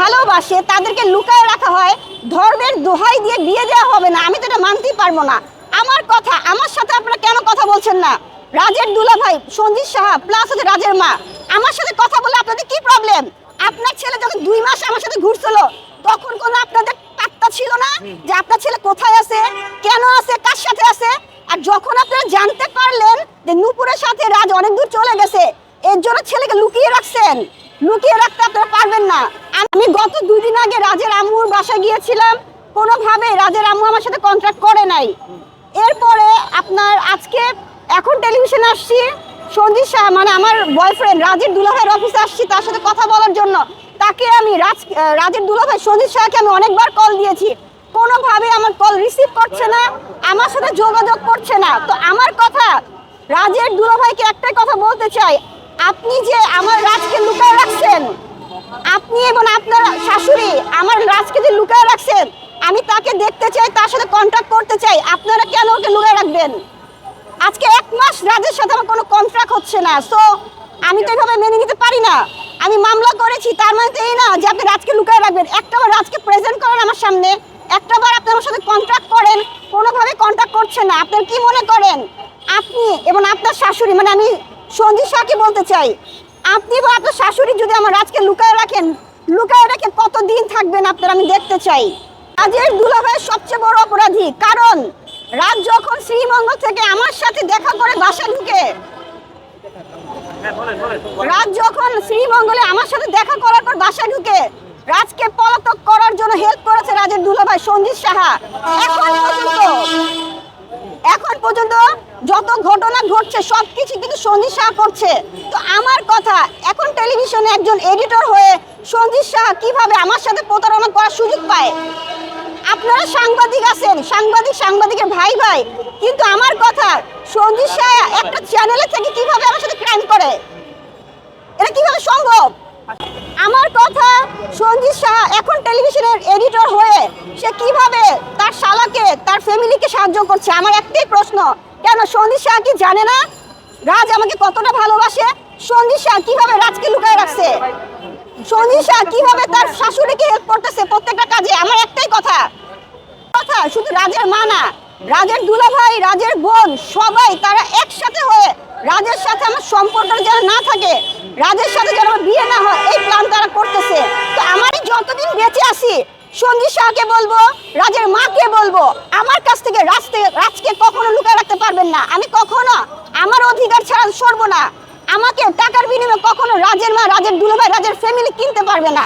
ভালোবাসে, তাদেরকে লুকায় রাখা হয়, ধর্মের দোহাই দিয়ে বিয়ে দেওয়া হবে না, আমি তো এটা মানতেই পারব না। আমার কথা, আমার সাথে আপনারা কেন কথা বলছেন না? রাজের দুলা ভাই সঞ্জিত সাহা প্লাস হচ্ছে রাজের মা। আমার সাথে কথা বলে আপনাদের কি প্রবলেম আপনার ছেলে যখন দুই মাস আমার সাথে ঘুরছিল, তখন কোনো আপনাদের পাত্তা ছিল না যে আপনার ছেলে কোথায় আছে, কেন আছে, কার সাথে আছে? আর যখন আপনারা জানতে পারলেন যে নুপুরের সাথে রাজ অনেক দূর চলে গেছে, এর জন্য ছেলেকে লুকিয়ে রাখছেন, লুকিয়ে রাখতে আপনারা পারবেন না। আমি গত দুই দিন আগে রাজের আম্মুর বাসায় গিয়েছিলাম। কোনোভাবে রাজের আম্মু আমার সাথে কন্ট্রাক্ট করে নাই। এরপরে আপনার আজকে এখন টেলিভিশনে আসছি। সঞ্জিত শাহ মানে আমার বয়ফ্রেন্ড রাজের দুলাভাইয়ের অফিসে আসছি তার সাথে কথা বলার জন্য। তাকে আমি রাজ রাজের দুলাভাই সঞ্জিত শাহকে আমি অনেকবার কল দিয়েছি। কোনোভাবে আমার কল রিসিভ করছে না, আমার সাথে যোগাযোগ করছে না। তো আমার কথা, রাজের দুলাভাইকে একটাই কথা বলতে চাই। আপনি যে আমার রাজকে লুকায় রাখছেন আপনি এবং আপনার শাশুড়ি আমার রাজকে যে লুকায় রাখছেন, আমি তাকে দেখতে চাই, তার সাথে কন্ট্যাক্ট করতে চাই, আপনারা কেন ওকে লুকায় রাখবেন? আজকে এক মাস রাজের সাথে আমার কোনো কন্ট্রাক্ট হচ্ছে না সো আমি তো এভাবে মেনে নিতে পারি না। আমি মামলা করেছি, তার মানে তো এই না যে আপনি রাজকে লুকায় রাখবেন। একটাবার রাজকে প্রেজেন্ট করেন আমার সামনে একটাবার আপনি আমার সাথে কন্ট্রাক্ট করেন, কোনোভাবে কন্ট্রাক্ট করছেন না। আপনার কি মনে করেন? আপনি এবং আপনার শাশুড়ি মানে আমি সঞ্জিত শাহকে বলতে চাই আপনি বা আপনার শাশুড়ি যদি আমার রাজকে লুকায় রাখেন, লুকায় রেখে কতদিন থাকবেন আপনার আমি দেখতে চাই। রাজের দুলাভাই সবচেয়ে বড় অপরাধী, কারণ রাজ যখন শ্রীমঙ্গল থেকে আমার সাথে দেখা করে বাসা ঢুকে, রাজ যখন শ্রীমঙ্গলে আমার সাথে দেখা করার পর বাসা ঢুকে, রাজকে পলাতক করার জন্য হেল্প করেছে রাজের দুলাভাই সঞ্জিত সাহা। এখন পর্যন্ত এখন পর্যন্ত যত ঘটনা ঘটছে সব কিছু কিন্তু সঞ্জিত শাহ করছে। তো আমার কথা, এখন টেলিভিশনে একজন এডিটর হয়ে সঞ্জিত শাহ কীভাবে আমার সাথে প্রতারণা করার সুযোগ পায়? আপনারা সাংবাদিক আছেন, সাংবাদিক, সাংবাদিকের ভাই ভাই, কিন্তু আমার কথা সঞ্জিত শাহ একটা চ্যানেলে থেকে কীভাবে আমার সাথে ক্রাইম করে? এটা কীভাবে সম্ভব? আমার কথা সঞ্জিত শাহ এখন টেলিভিশনের এডিটর হয়ে সে কীভাবে তার শালাকে, তার ফ্যামিলিকে সাহায্য করছে? আমার একটাই প্রশ্ন কেন সঞ্জিত শাহ কি জানে না? রাজ আমাকে কতটা ভালোবাসে? সঞ্জিত শাহ কীভাবে রাজকে লুকায় রাখছে? সঞ্জিত শাহ কীভাবে তার শাশুড়িকে হেল্প করতেছে প্রত্যেকটা কাজে? আমার একটাই কথা। কথা শুধু রাজের মা না, রাজের দুলাভাই, রাজের বোন, সবাই তারা একসাথে হয়ে রাজের সাথে আমার সম্পর্কটা যেন না থাকে, রাজের সাথে যেন আমার বিয়ে না হয়, এই প্ল্যান তারা করতেছে। তো আমার যতদিন বেঁচে আছি সঞ্জিত শাহকে বলব, রাজের মাকে বলব, আমার কাছ রাস্তায় রাজকে কখনো লুকায় রাখতে পারবেন না। আমি কখনো আমার অধিকার ছাড়া সরবো না। আমাকে টাকার বিনিময়ে কখনো রাজের মা, রাজের দুলাভাই, রাজের ফ্যামিলি কিনতে পারবে না।